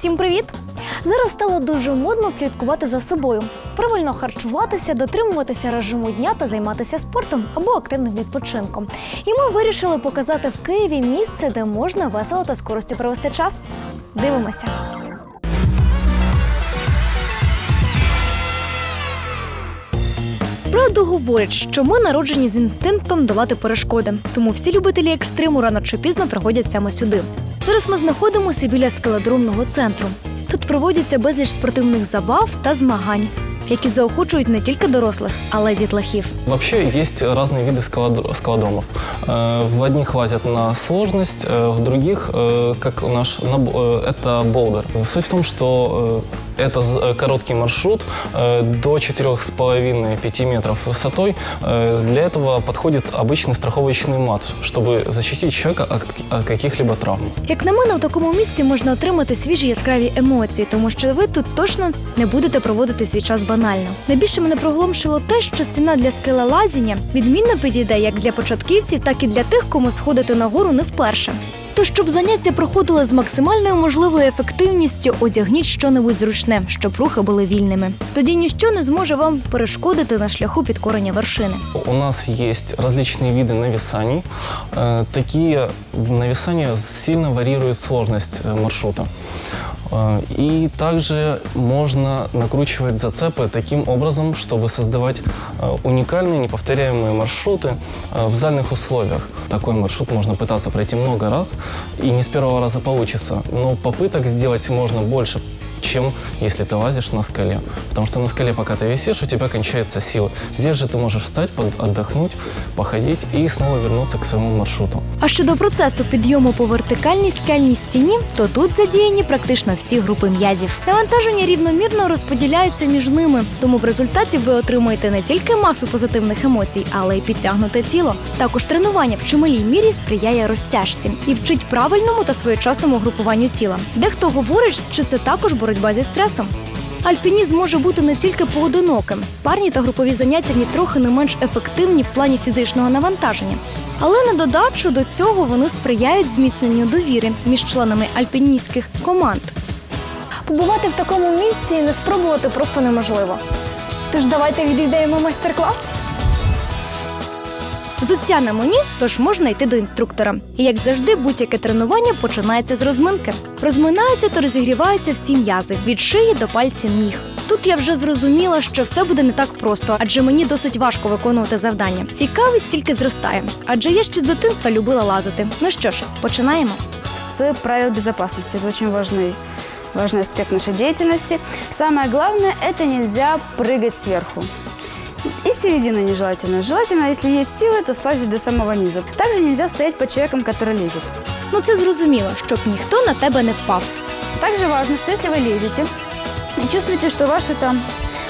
Усім привіт! Зараз стало дуже модно слідкувати за собою, правильно харчуватися, дотримуватися режиму дня та займатися спортом або активним відпочинком. І ми вирішили показати в Києві місце, де можна весело та з користю провести час. Дивимося. Правду говорять, що ми народжені з інстинктом долати перешкоди, тому всі любителі екстриму рано чи пізно приходять саме сюди. Зараз ми знаходимося біля скалодромного центру. Тут проводяться безліч спортивних забав та змагань, які заохочують не тільки дорослих, але й дітлахів. Вообще есть разные виды скалодр- скалодромов. Э, В одних лазят на сложность, э, в других, э, как наш, наб- э, это болдер. Суть в том, что э, это з- э, короткий маршрут э, до 4,5-5 метров высотой. Э, Для этого подходит обычный страховочный мат, чтобы защитить человека от, от каких-либо травм. Як на мене, у такому місці можна отримати свіжі яскраві емоції, тому що ви тут точно не будете проводити свій час банально. Найбільше мене проголомшило те, що стіна для скелелазіння відмінно підійде як для початківців, так і для тих, кому сходити на гору не вперше. То щоб заняття проходили з максимальною можливою ефективністю, одягніть щонебудь зручне, щоб рухи були вільними. Тоді ніщо не зможе вам перешкодити на шляху підкорення вершини. У нас есть различные виды нависаний. Э, Такие нависания сильно варьируют сложность э, маршрута. Э, И также можно накручивать зацепы таким образом, чтобы создавать э, уникальные, неповторяемые маршруты э, в зальных условиях. Такой маршрут можно пытаться пройти много раз, и не с первого раза получится. Но попыток сделать можно больше, чем если ты лазишь на скале. Потому что на скале, пока ты висишь, у тебя кончаются силы. Здесь же ты можешь встать, под- отдохнуть, походить и снова вернуться к своему маршруту. А щодо процесу підйому по вертикальній скельній стіні, то тут задіяні практично всі групи м'язів. Навантаження рівномірно розподіляються між ними, тому в результаті ви отримуєте не тільки масу позитивних емоцій, але й підтягнуте тіло. Також тренування в чималій мірі сприяє розтяжці і вчить правильному та своєчасному групуванню тіла. Дехто говорить, що це також боротьба зі стресом. Альпінізм може бути не тільки поодиноким. Парні та групові заняття нітрохи не менш ефективні в плані фізичного навантаження. Але на додачу до цього вони сприяють зміцненню довіри між членами альпіністських команд. Побувати в такому місці і не спробувати просто неможливо. Тож давайте відійдемо майстер-клас. Взуття на мені, тож можна йти до інструктора. І як завжди, будь-яке тренування починається з розминки. Розминаються та розігріваються всі м'язи від шиї до пальців ніг. Тут я вже зрозуміла, що все буде не так просто, адже мені досить важко виконувати завдання. Цікавість тільки зростає, адже я ще з дитинства любила лазити. Ну що ж, починаємо. с правил безопасности. Это очень важный, важный аспект нашей деятельности. Самое главное – это нельзя прыгать сверху. И середина нежелательно. Желательно, если есть силы, то слазить до самого низа. Также нельзя стоять под человеком, который лезет. Ну це зрозуміло, щоб ніхто на тебе не впав. Также важно, что если вы лезете и чувствуете, что ваши там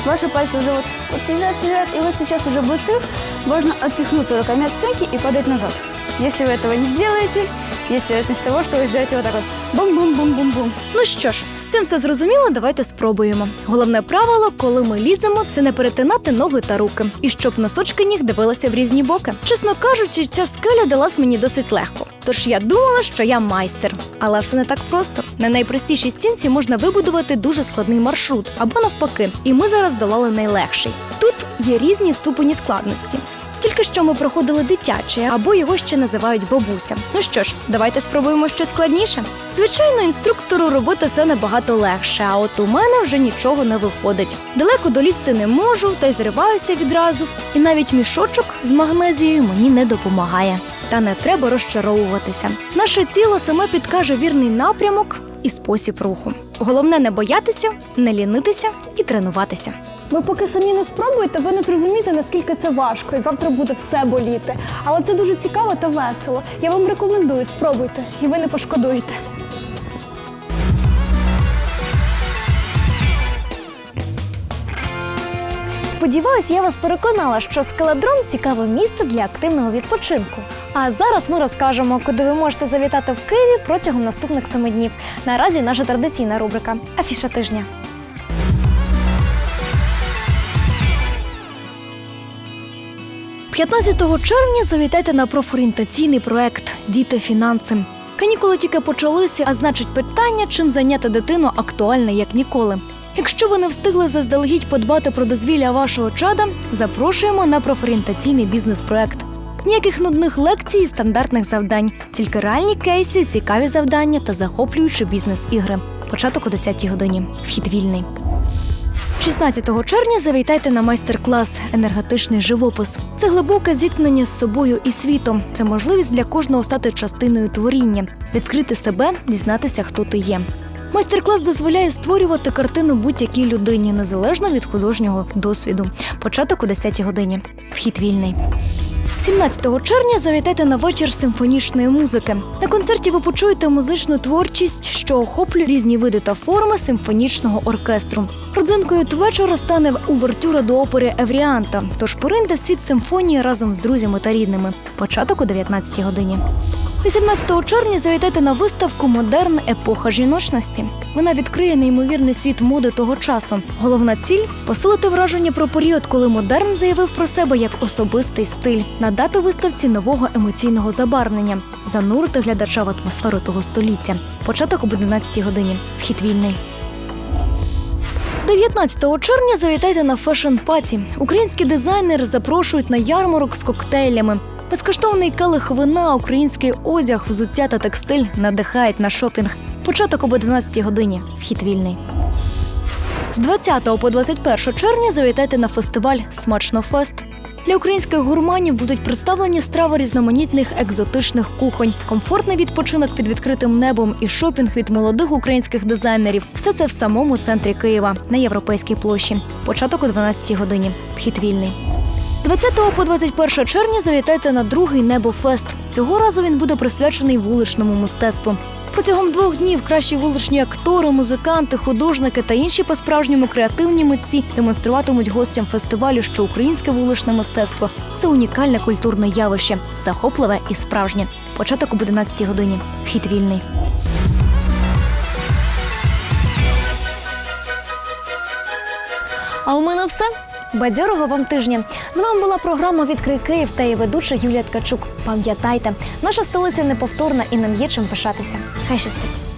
Ваши пальцы уже вот, вот съезжают, съезжают, и вот сейчас уже будет срыв, важно отпихнуться руками от стенки и падать назад. Если вы этого не сделаете, есть вероятность того, что вы сделаете вот так вот. Бум-бум-бум-бум-бум. Ну що ж, з цим все зрозуміло, давайте спробуємо. Головне правило, коли ми ліземо, це не перетинати ноги та руки, і щоб носочки ніг дивилися в різні боки. Чесно кажучи, ця скеля далась мені досить легко. Тож я думала, що я майстер. Але все не так просто. На найпростішій стінці можна вибудувати дуже складний маршрут або навпаки. І ми зараз долали найлегший. Тут є різні ступені складності. Тільки що ми проходили дитяче, або його ще називають бабуся. Ну що ж, давайте спробуємо щось складніше. Звичайно, інструктору робити все набагато легше, а от у мене вже нічого не виходить. Далеко долізти не можу, та й зриваюся відразу. І навіть мішочок з магнезією мені не допомагає. Та не треба розчаровуватися. Наше тіло саме підкаже вірний напрямок і спосіб руху. Головне не боятися, не лінитися і тренуватися. Ви поки самі не спробуєте, ви не зрозумієте, наскільки це важко, і завтра буде все боліти. Але це дуже цікаво та весело. Я вам рекомендую, спробуйте, і ви не пошкодуєте. Сподіваюсь, я вас переконала, що скеледром цікаве місце для активного відпочинку. А зараз ми розкажемо, куди ви можете завітати в Києві протягом наступних семи днів. Наразі наша традиційна рубрика Афіша тижня. – 15 червня завітайте на профорієнтаційний проект Діти фінанси. Канікули тільки почалися, а значить, питання, чим зайняти дитину, актуальне як ніколи. Якщо ви не встигли заздалегідь подбати про дозвілля вашого чада, запрошуємо на профорієнтаційний бізнес-проект. Ніяких нудних лекцій і стандартних завдань, тільки реальні кейси, цікаві завдання та захоплюючі бізнес-ігри. Початок о 10 годині. Вхід вільний. 16 червня завітайте на майстер-клас енергетичний живопис. Це глибоке зіткнення з собою і світом. Це можливість для кожного стати частиною творіння, відкрити себе, дізнатися, хто ти є. Майстер-клас дозволяє створювати картину будь-якій людині, незалежно від художнього досвіду. Початок о 10 годині. Вхід вільний. 17 червня завітайте на вечір симфонічної музики. На концерті ви почуєте музичну творчість, що охоплює різні види та форми симфонічного оркестру. Родзинкою вечора стане увертюра до опери Евріанта. Тож пориньте світ симфонії разом з друзями та рідними. Початок о 19 годині. 18 червня завітайте на виставку Модерн епоха жіночності. Вона відкриє неймовірний світ моди того часу. Головна ціль посилити враження про період, коли модерн заявив про себе як особистий стиль, надати виставці нового емоційного забарвлення, занурити глядача в атмосферу того століття. Початок об 11 годині. Вхід вільний. 19 червня завітайте на фешн паті. Українські дизайнери запрошують на ярмарок з коктейлями. Безкоштовний келих вина, український одяг, взуття та текстиль надихають на шопінг. Початок об 11 годині. Вхід вільний. З 20 по 21 червня завітайте на фестиваль Смачно Фест. Для українських гурманів будуть представлені страви різноманітних екзотичних кухонь, комфортний відпочинок під відкритим небом і шопінг від молодих українських дизайнерів. Все це в самому центрі Києва на європейській площі. Початок о 12 годині. Вхід вільний. 20 по 21 червня завітайте на другий Небофест. Цього разу він буде присвячений вуличному мистецтву. Протягом двох днів кращі вуличні актори, музиканти, художники та інші по-справжньому креативні митці демонструватимуть гостям фестивалю, що українське вуличне мистецтво це унікальне культурне явище, захопливе і справжнє. Початок об 11 годині. Вхід вільний. А у мене все. Бадьорого вам тижня. З вами була програма Відкрий Київ та її ведуча Юлія Ткачук. Пам'ятайте, наша столиця неповторна і нам є чим пишатися. Хай щастить!